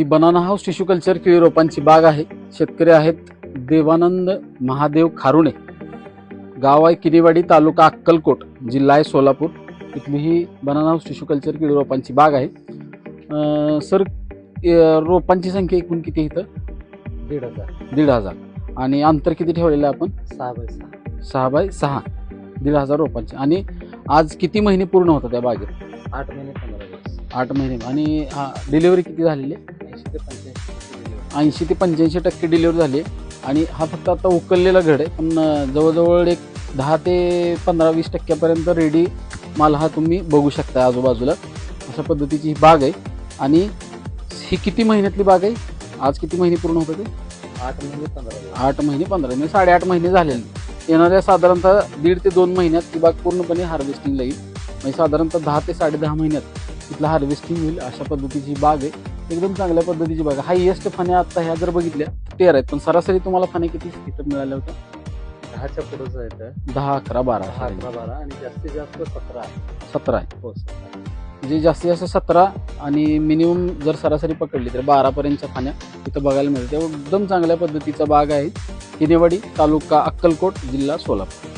ही banana house tissue culture केळी रोपांची बाग आहे. शेतकरी आहेत देवानंद महादेव खारुणे. गाव आहे किनीवाडी तालुका अक्कलकोट जिल्हा आहे सोलापूर. इथली ही बनाना हाऊस टिश्यू कल्चर केळी रोपांची बाग आहे. सर रोपांची संख्या एकूण किती इथं? दीड हजार. दीड हजार. आणि अंतर किती ठेवलेलं आहे आपण? सहा बाय सहा. सहा बाय सहा. दीड हजार रोपांचे. आणि आज किती महिने पूर्ण होतात त्या बागेत? आठ महिने पंधरा दिवस. आठ महिने. आणि हा डिलिव्हरी किती झालेली आहे? ऐंशी ते पंच्याऐंशी ऐंशी ते पंच्याऐंशी टक्के डिलिव्हरी झाली आणि हा फक्त आता उकललेला घड आहे. पण जवळजवळ एक दहा ते पंधरा वीस टक्क्यापर्यंत रेडी माल हा तुम्ही बघू शकता आजूबाजूला. अशा पद्धतीची ही बाग आहे. आणि ही किती महिन्यातली बाग आहे? आज किती महिने पूर्ण होतं ते आठ महिने पंधरा आठ महिने पंधरा म्हणजे साडेआठ महिने झालेले येणाऱ्या साधारणतः दीड ते दोन महिन्यात ती बाग पूर्णपणे हार्वेस्टिंगला येईल. म्हणजे साधारणतः दहा ते साडे दहा महिन्यात इथलं हार्वेस्टिंग होईल अशा पद्धतीची बाग आहे. एकदम चांगल्या पद्धतीची बाग आहे हायएस्ट फण्या आता ह्या जर बघितल्या तर आहेत. पण सरासरी तुम्हाला फण्या किती इथं मिळाल्या होत्या? दहाच्या पुढेच आहे तर दहा अकरा बारा. दहा अकरा बारा आणि जास्तीत जास्त सतरा आहे सतरा आहे हो सतरा म्हणजे जास्तीत जास्त सतरा आणि मिनिमम जर सरासरी पकडली तर बारापर्यंतच्या फाण्या इथं बघायला मिळते एकदम चांगल्या पद्धतीचा बाग आहे. हिनेवाडी तालुका अक्कलकोट जिल्हा सोलापूर.